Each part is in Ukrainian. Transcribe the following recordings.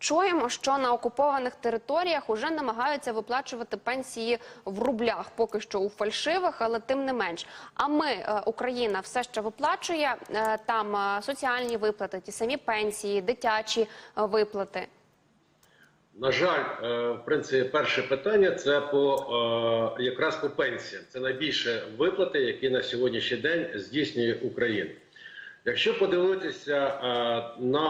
Чуємо, що на окупованих територіях уже намагаються виплачувати пенсії в рублях, поки що у фальшивих, але тим не менш. А ми, е, Україна, все ще виплачує е, там е, соціальні виплати, ті самі пенсії, дитячі виплати. На жаль, в принципі, перше питання це по якраз по пенсіям. Це найбільше виплати, які на сьогоднішній день здійснює Україна. Якщо подивитися е, на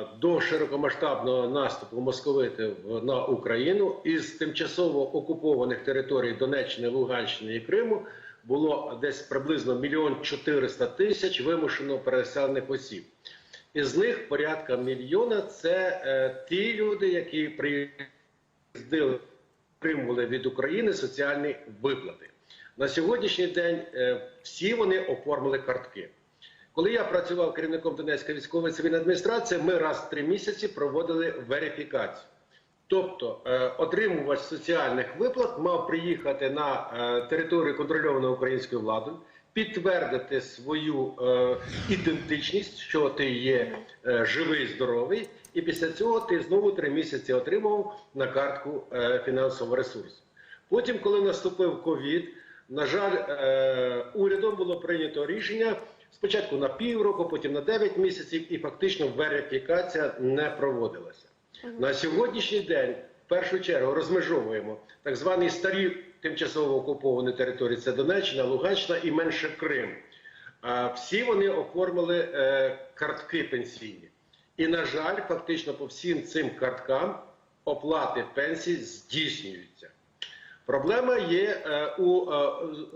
е, до широкомасштабного наступу московити в- на Україну із тимчасово окупованих територій Донеччини, Луганщини і Криму було десь приблизно мільйон чотириста тисяч вимушено переселених осіб. Із них порядка мільйона це е, ті люди, які приїздили, отримували від України соціальні виплати. На сьогоднішній день всі вони оформили картки. Коли я працював керівником Донецької військової цивільної адміністрації, ми раз в три місяці проводили верифікацію. Тобто е, отримувач соціальних виплат мав приїхати на е, територію контрольованої українською владою, підтвердити свою е, ідентичність, що ти є живий, здоровий, і після цього ти знову три місяці отримав на картку фінансового ресурсу. Потім, коли наступив ковід, на жаль, урядом було прийнято рішення спочатку на півроку, потім на 9 місяців, і фактично верифікація не проводилася. На сьогоднішній день в першу чергу розмежовуємо так звані старі тимчасово окуповані території це Донеччина, Луганщина і менше Крим. А всі вони оформили е, картки пенсійні. І, на жаль, фактично по всім цим карткам оплати пенсій здійснюються. Проблема є е, у е,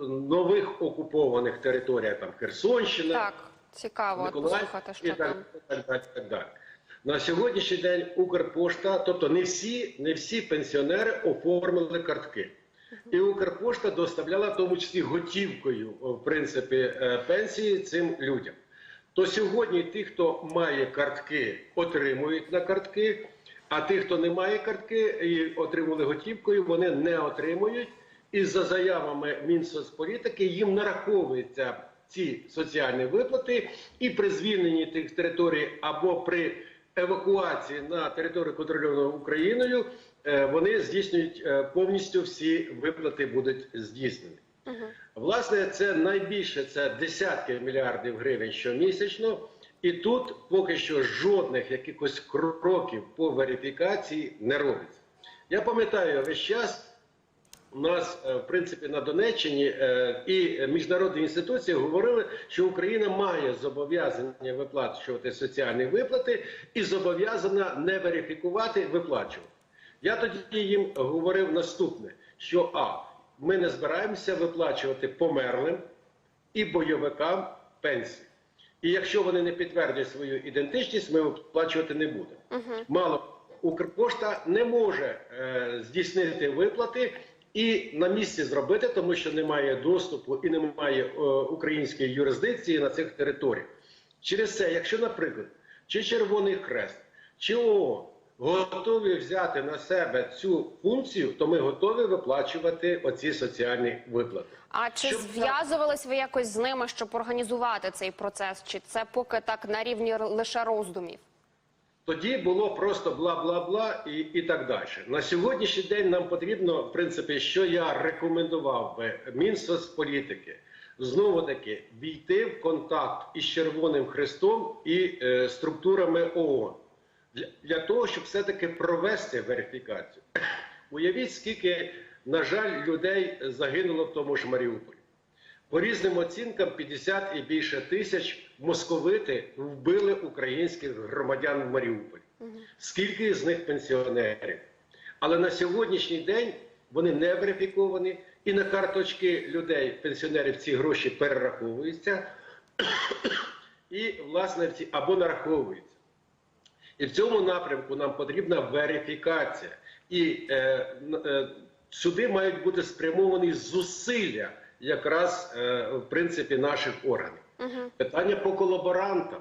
нових окупованих територіях, там Херсонщина, Так, цікаво послухати, і що так, там. так, далі, так далі. На сьогоднішній день Укрпошта, тобто не всі, не всі пенсіонери оформили картки. І Укрпошта доставляла в тому числі готівкою, в принципі, е, пенсії цим людям. То сьогодні ті, хто має картки, отримують на картки, а ті, хто не має картки і отримали готівкою, вони не отримують. І за заявами Мінсоцполітики їм нараховуються ці соціальні виплати, і при звільненні тих територій або при евакуації на територію контрольовану Україною е, вони здійснюють е, повністю всі виплати будуть здійснені. Власне, це найбільше це десятки мільярдів гривень щомісячно, і тут поки що жодних якихось кроків по верифікації не робиться. Я пам'ятаю весь час. У нас, е, в принципі, на Донеччині е, і міжнародні інституції говорили, що Україна має зобов'язання виплачувати соціальні виплати і зобов'язана не верифікувати, виплачувати. Я тоді їм говорив наступне: що а ми не збираємося виплачувати померлим і бойовикам пенсії. І якщо вони не підтвердять свою ідентичність, ми виплачувати не будемо. Мало Укрпошта не може е, здійснити виплати і на місці зробити, тому що немає доступу і немає е, української юрисдикції на цих територіях. Через це, якщо, наприклад, чи Червоний Хрест, чи ООН готові взяти на себе цю функцію, то ми готові виплачувати оці соціальні виплати. А чи Щоб- зв'язувались ви якось з ними, щоб організувати цей процес? Чи це поки так на рівні лише роздумів? Тоді було просто бла-бла-бла і, і так далі. На сьогоднішній день нам потрібно, в принципі, що я рекомендував би Мінсоцполітики, знову таки війти в контакт із Червоним Хрестом і е, структурами ООН для, того, щоб все-таки провести верифікацію. Уявіть, скільки, на жаль, людей загинуло в тому ж Маріуполі. По різним оцінкам 50 і більше тисяч московити вбили українських громадян в Маріуполі. Скільки з них пенсіонерів? Але на сьогоднішній день вони не верифіковані, і на карточки людей, пенсіонерів, ці гроші перераховуються, і, власне, або нараховуються. І в цьому напрямку нам потрібна верифікація. І е, е, сюди мають бути спрямовані зусилля якраз е, в принципі наших органів. Питання по колаборантам.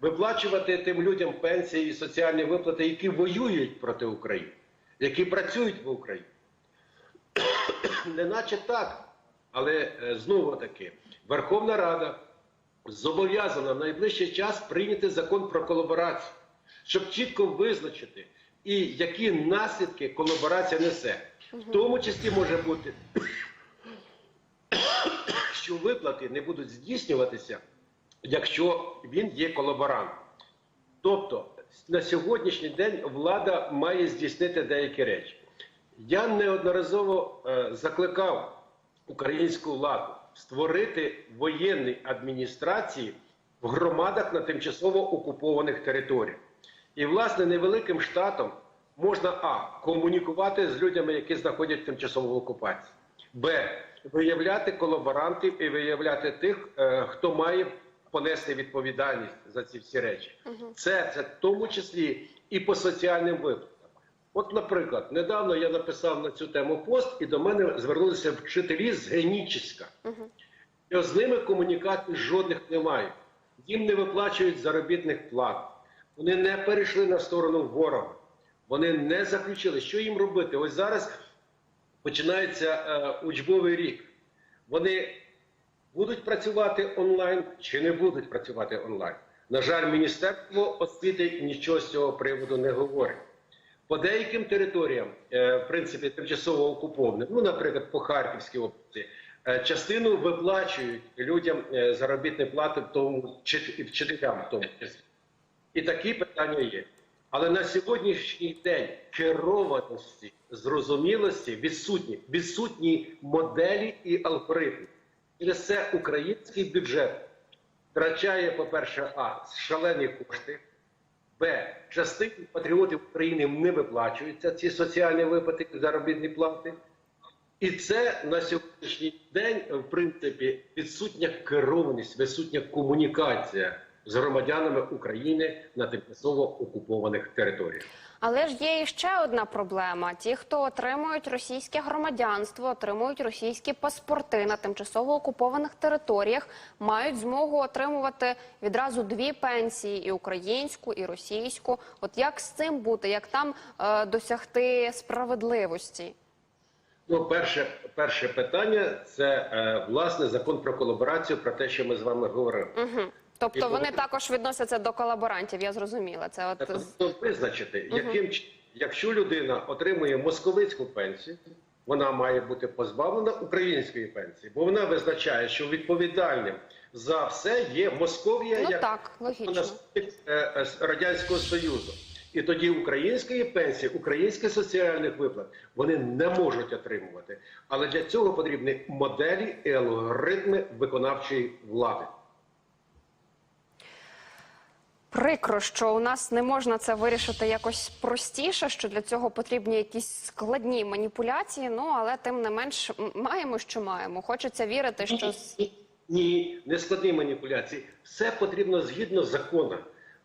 Виплачувати тим людям пенсії і соціальні виплати, які воюють проти України, які працюють в Україні. Неначе так. Але е, знову таки, Верховна Рада зобов'язана в найближчий час прийняти закон про колаборацію. Щоб чітко визначити і які наслідки колаборація несе. В тому числі може бути, що виплати не будуть здійснюватися, якщо він є колаборант. Тобто на сьогоднішній день влада має здійснити деякі речі. Я неодноразово е, закликав українську владу створити воєнні адміністрації в громадах на тимчасово окупованих територіях. І, власне, невеликим штатом можна а. комунікувати з людьми, які знаходять тимчасову окупацію, б. виявляти колаборантів і виявляти тих, е, хто має понести відповідальність за ці всі речі. Це, це в тому числі і по соціальним виплатам. От, наприклад, недавно я написав на цю тему пост, і до мене звернулися вчителі з Генічеська. І з ними комунікацій жодних немає. Їм не виплачують заробітних плат. Вони не перейшли на сторону ворога. Вони не заключили. Що їм робити? Ось зараз починається е, учбовий рік. Вони будуть працювати онлайн чи не будуть працювати онлайн. На жаль, Міністерство освіти нічого з цього приводу не говорить. По деяким територіям, е, в принципі, тимчасово окупованим, ну, наприклад, по Харківській області, е, частину виплачують людям е, заробітні плати, в тому вчит- вчителям в тому числі. І такі питання є. Але на сьогоднішній день керованості, зрозумілості відсутні, відсутні моделі і алгоритми. Через це український бюджет втрачає, по-перше, а шалені кошти. Б. Частині патріотів України не виплачуються ці соціальні виплати, заробітні плати. І це на сьогоднішній день, в принципі, відсутня керованість, відсутня комунікація з громадянами України на тимчасово окупованих територіях. Але ж є і ще одна проблема: ті, хто отримують російське громадянство, отримують російські паспорти на тимчасово окупованих територіях, мають змогу отримувати відразу дві пенсії: і українську, і російську. От як з цим бути, як там е, досягти справедливості? Ну, перше, перше питання це е, власне закон про колаборацію, про те, що ми з вами говорили. Угу. Тобто І вони також відносяться до колаборантів. Я зрозуміла. Це от Тобто визначити, яким чи- якщо людина отримує московицьку пенсію, вона має бути позбавлена української пенсії, бо вона визначає, що відповідальним за все є Московія ну як так, логічно. е, е, радянського союзу. І тоді української пенсії, українських соціальних виплат вони не можуть отримувати. Але для цього потрібні моделі і алгоритми виконавчої влади. Прикро, що у нас не можна це вирішити якось простіше, що для цього потрібні якісь складні маніпуляції. Ну але тим не менш маємо, що маємо. Хочеться вірити, що ні, не складні маніпуляції. Все потрібно згідно закону.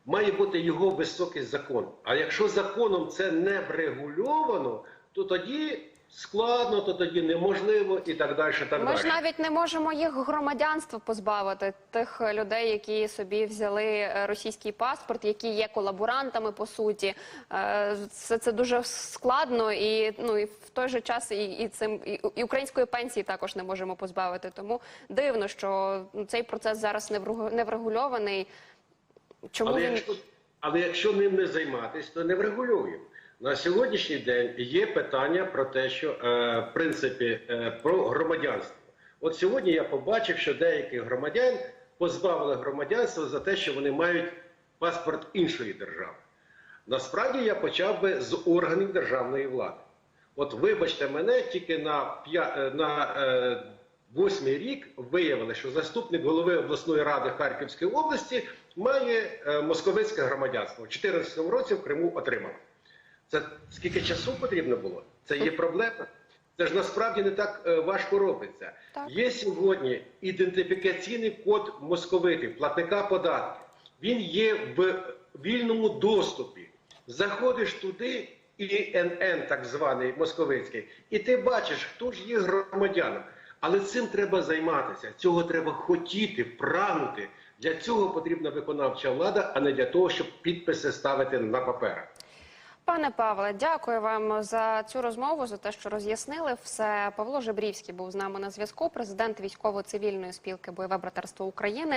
Має бути його високий закон. А якщо законом це не врегульовано, то тоді складно, то тоді неможливо і так далі. Так ми ж навіть не можемо їх громадянства позбавити тих людей, які собі взяли е, російський паспорт, які є колаборантами по суті. Це, це дуже складно, і ну і в той же час і, і цим і, і української пенсії також не можемо позбавити. Тому дивно, що ну, цей процес зараз не врегульований. Чому Але він якщо, але якщо ним не займатися, то не врегулюємо. На сьогоднішній день є питання про те, що е, в принципі е, про громадянство. От сьогодні я побачив, що деяких громадян позбавили громадянства за те, що вони мають паспорт іншої держави. Насправді я почав би з органів державної влади. От вибачте мене, тільки на, е, на восьмий рік виявили, що заступник голови обласної ради Харківської області має московицьке громадянство. У 2014 році в Криму отримав. Це скільки часу потрібно було? Це є проблема. Це ж насправді не так е, важко робиться. Так. Є сьогодні ідентифікаційний код московитів, платника податків. Він є в вільному доступі. Заходиш туди, ІНН, так званий московицький, і ти бачиш, хто ж є громадяном. Але цим треба займатися. Цього треба хотіти, прагнути. Для цього потрібна виконавча влада, а не для того, щоб підписи ставити на паперах. Пане Павле, дякую вам за цю розмову, за те, що роз'яснили все. Павло Жебрівський був з нами на зв'язку. Президент військово-цивільної спілки бойове братерство України.